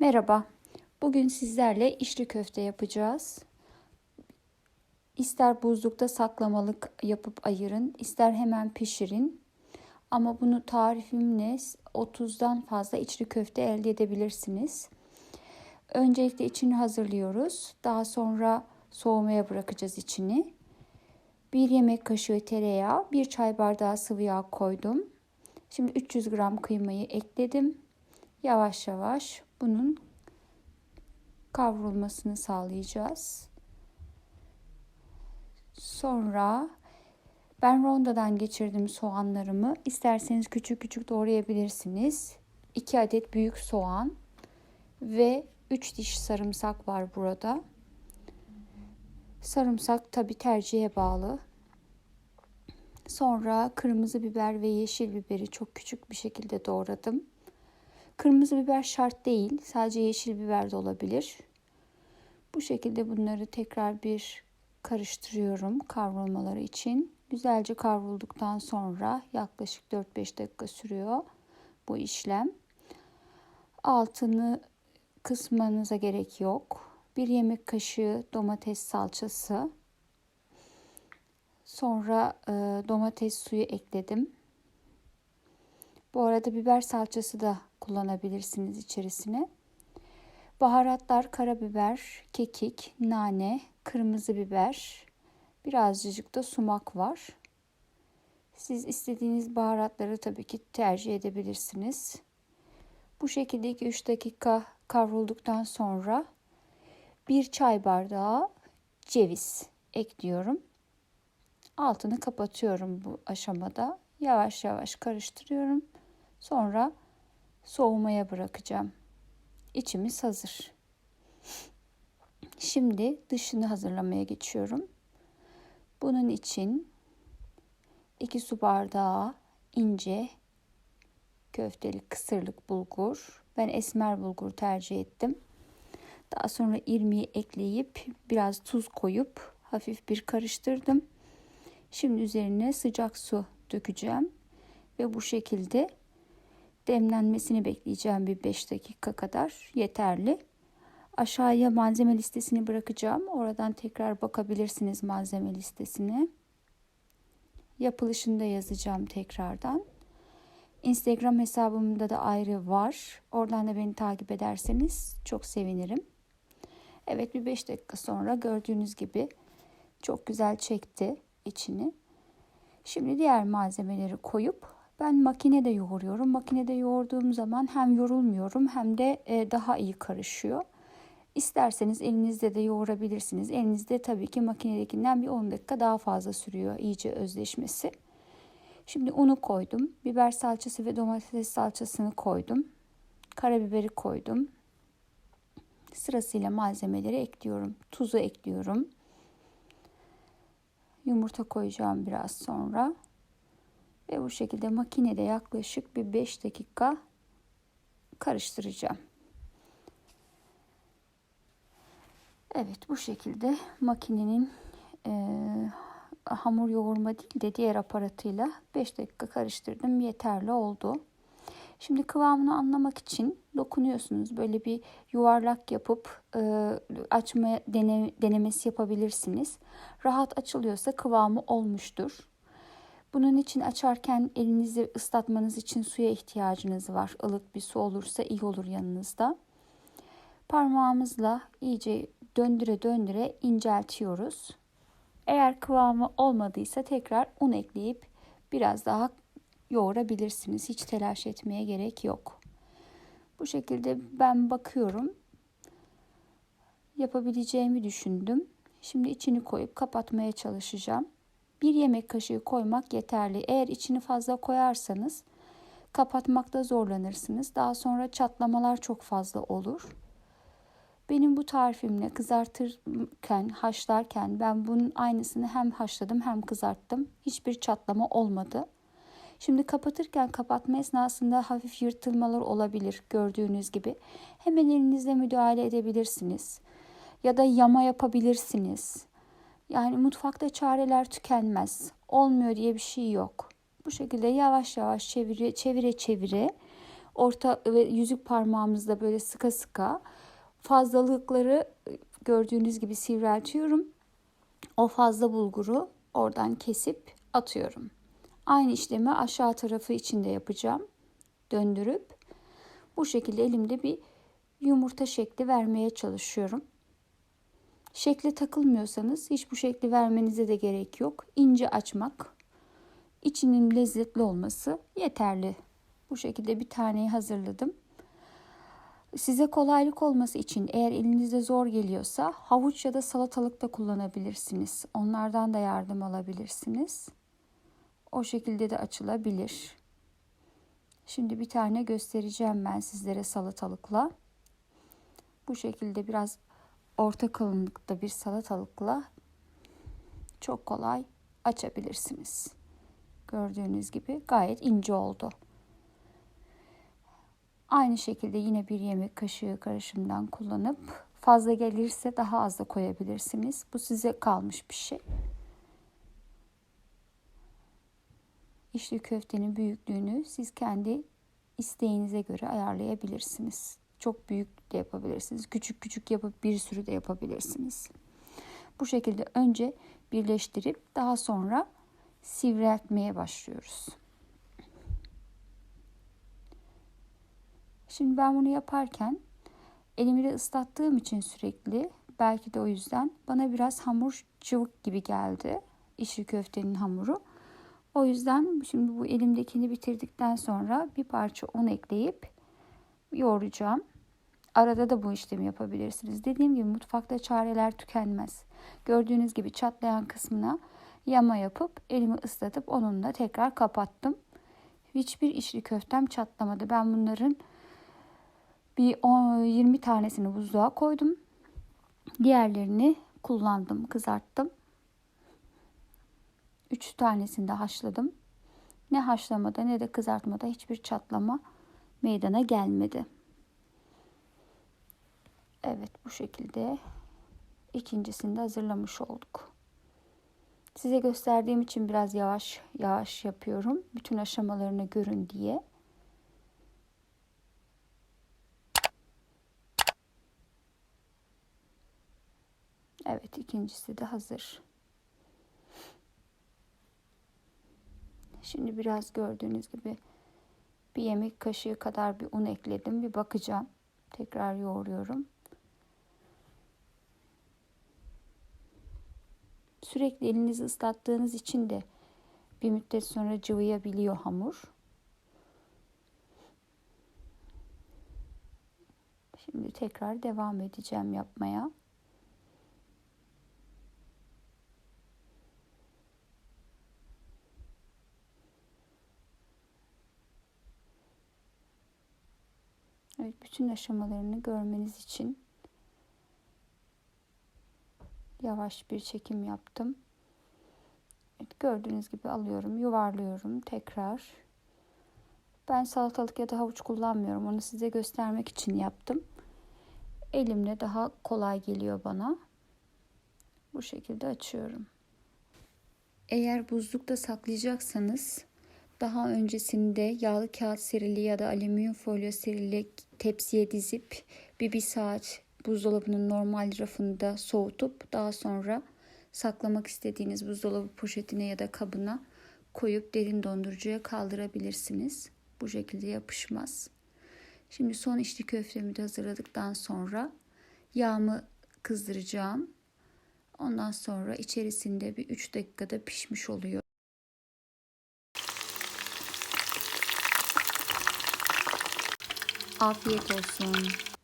Merhaba. Bugün sizlerle içli köfte yapacağız. İster buzlukta saklamalık yapıp ayırın, ister hemen pişirin. Ama bunu tarifimle 30'dan fazla içli köfte elde edebilirsiniz. Öncelikle içini hazırlıyoruz. Daha sonra soğumaya bırakacağız içini. 1 yemek kaşığı tereyağı, 1 çay bardağı sıvı yağ koydum. Şimdi 300 gram kıymayı ekledim. Yavaş yavaş bunun kavrulmasını sağlayacağız. Sonra ben rondodan geçirdim soğanlarımı. İsterseniz küçük küçük doğrayabilirsiniz. 2 adet büyük soğan ve 3 diş sarımsak var burada. Sarımsak tabi tercihe bağlı. Sonra kırmızı biber ve yeşil biberi çok küçük bir şekilde doğradım. Kırmızı biber şart değil. Sadece yeşil biber de olabilir. Bu şekilde bunları tekrar bir karıştırıyorum kavrulmaları için. Güzelce kavrulduktan sonra yaklaşık 4-5 dakika sürüyor bu işlem. Altını kısmanıza gerek yok. Bir yemek kaşığı domates salçası. Sonra e, domates suyu ekledim. Bu arada biber salçası da kullanabilirsiniz içerisine. Baharatlar karabiber, kekik, nane, kırmızı biber, birazcık da sumak var. Siz istediğiniz baharatları tabii ki tercih edebilirsiniz. Bu şekilde 2-3 dakika kavrulduktan sonra bir çay bardağı ceviz ekliyorum. Altını kapatıyorum bu aşamada. Yavaş yavaş karıştırıyorum. Sonra soğumaya bırakacağım. İçimiz hazır. Şimdi dışını hazırlamaya geçiyorum. Bunun için 2 su bardağı ince köftelik kısırlık bulgur. Ben esmer bulgur tercih ettim. Daha sonra irmiği ekleyip biraz tuz koyup hafif bir karıştırdım. Şimdi üzerine sıcak su dökeceğim ve bu şekilde demlenmesini bekleyeceğim bir 5 dakika kadar yeterli. Aşağıya malzeme listesini bırakacağım. Oradan tekrar bakabilirsiniz malzeme listesine. Yapılışını da yazacağım tekrardan. Instagram hesabımda da ayrı var. Oradan da beni takip ederseniz çok sevinirim. Evet bir 5 dakika sonra gördüğünüz gibi çok güzel çekti içini. Şimdi diğer malzemeleri koyup ben makinede yoğuruyorum. Makinede yoğurduğum zaman hem yorulmuyorum hem de e, daha iyi karışıyor. İsterseniz elinizde de yoğurabilirsiniz. Elinizde tabii ki makinedekinden bir 10 dakika daha fazla sürüyor iyice özleşmesi. Şimdi unu koydum. Biber salçası ve domates salçasını koydum. Karabiberi koydum. Sırasıyla malzemeleri ekliyorum. Tuzu ekliyorum. Yumurta koyacağım biraz sonra. Ve bu şekilde makinede yaklaşık bir 5 dakika karıştıracağım. Evet bu şekilde makinenin e, hamur yoğurma değil de diğer aparatıyla 5 dakika karıştırdım yeterli oldu. Şimdi kıvamını anlamak için dokunuyorsunuz. Böyle bir yuvarlak yapıp e, açma dene, denemesi yapabilirsiniz. Rahat açılıyorsa kıvamı olmuştur. Bunun için açarken elinizi ıslatmanız için suya ihtiyacınız var. Ilık bir su olursa iyi olur yanınızda. Parmağımızla iyice döndüre döndüre inceltiyoruz. Eğer kıvamı olmadıysa tekrar un ekleyip biraz daha yoğurabilirsiniz. Hiç telaş etmeye gerek yok. Bu şekilde ben bakıyorum. Yapabileceğimi düşündüm. Şimdi içini koyup kapatmaya çalışacağım. Bir yemek kaşığı koymak yeterli. Eğer içini fazla koyarsanız kapatmakta zorlanırsınız. Daha sonra çatlamalar çok fazla olur. Benim bu tarifimle kızartırken, haşlarken ben bunun aynısını hem haşladım hem kızarttım. Hiçbir çatlama olmadı. Şimdi kapatırken kapatma esnasında hafif yırtılmalar olabilir gördüğünüz gibi. Hemen elinizle müdahale edebilirsiniz. Ya da yama yapabilirsiniz. Yani mutfakta çareler tükenmez. Olmuyor diye bir şey yok. Bu şekilde yavaş yavaş çevire çevire çevire orta ve yüzük parmağımızda böyle sıka sıka fazlalıkları gördüğünüz gibi sivreltiyorum. O fazla bulguru oradan kesip atıyorum. Aynı işlemi aşağı tarafı için de yapacağım. Döndürüp bu şekilde elimde bir yumurta şekli vermeye çalışıyorum. Şekle takılmıyorsanız hiç bu şekli vermenize de gerek yok. İnce açmak, içinin lezzetli olması yeterli. Bu şekilde bir taneyi hazırladım. Size kolaylık olması için eğer elinizde zor geliyorsa havuç ya da salatalık da kullanabilirsiniz. Onlardan da yardım alabilirsiniz. O şekilde de açılabilir. Şimdi bir tane göstereceğim ben sizlere salatalıkla. Bu şekilde biraz orta kalınlıkta bir salatalıkla çok kolay açabilirsiniz. Gördüğünüz gibi gayet ince oldu. Aynı şekilde yine bir yemek kaşığı karışımdan kullanıp fazla gelirse daha az da koyabilirsiniz. Bu size kalmış bir şey. İçli köftenin büyüklüğünü siz kendi isteğinize göre ayarlayabilirsiniz. Çok büyük de yapabilirsiniz. Küçük küçük yapıp bir sürü de yapabilirsiniz. Bu şekilde önce birleştirip daha sonra sivriltmeye başlıyoruz. Şimdi ben bunu yaparken elimi de ıslattığım için sürekli belki de o yüzden bana biraz hamur cıvık gibi geldi. İşi köftenin hamuru. O yüzden şimdi bu elimdekini bitirdikten sonra bir parça un ekleyip yoğuracağım. Arada da bu işlemi yapabilirsiniz. Dediğim gibi mutfakta çareler tükenmez. Gördüğünüz gibi çatlayan kısmına yama yapıp elimi ıslatıp onunla tekrar kapattım. Hiçbir içli köftem çatlamadı. Ben bunların bir 10, 20 tanesini buzluğa koydum. Diğerlerini kullandım, kızarttım. 3 tanesini de haşladım. Ne haşlamada ne de kızartmada hiçbir çatlama meydana gelmedi. Evet bu şekilde ikincisini de hazırlamış olduk. Size gösterdiğim için biraz yavaş yavaş yapıyorum. Bütün aşamalarını görün diye. Evet ikincisi de hazır. Şimdi biraz gördüğünüz gibi bir yemek kaşığı kadar bir un ekledim. Bir bakacağım. Tekrar yoğuruyorum. Sürekli elinizi ıslattığınız için de bir müddet sonra cıvıyabiliyor hamur. Şimdi tekrar devam edeceğim yapmaya. Evet, bütün aşamalarını görmeniz için yavaş bir çekim yaptım. Evet, gördüğünüz gibi alıyorum, yuvarlıyorum tekrar. Ben salatalık ya da havuç kullanmıyorum. Onu size göstermek için yaptım. Elimle daha kolay geliyor bana. Bu şekilde açıyorum. Eğer buzlukta saklayacaksanız daha öncesinde yağlı kağıt serili ya da alüminyum folyo serili tepsiye dizip bir bir saat buzdolabının normal rafında soğutup daha sonra saklamak istediğiniz buzdolabı poşetine ya da kabına koyup derin dondurucuya kaldırabilirsiniz. Bu şekilde yapışmaz. Şimdi son içli köftemi de hazırladıktan sonra yağımı kızdıracağım. Ondan sonra içerisinde bir 3 dakikada pişmiş oluyor. Afiyet olsun.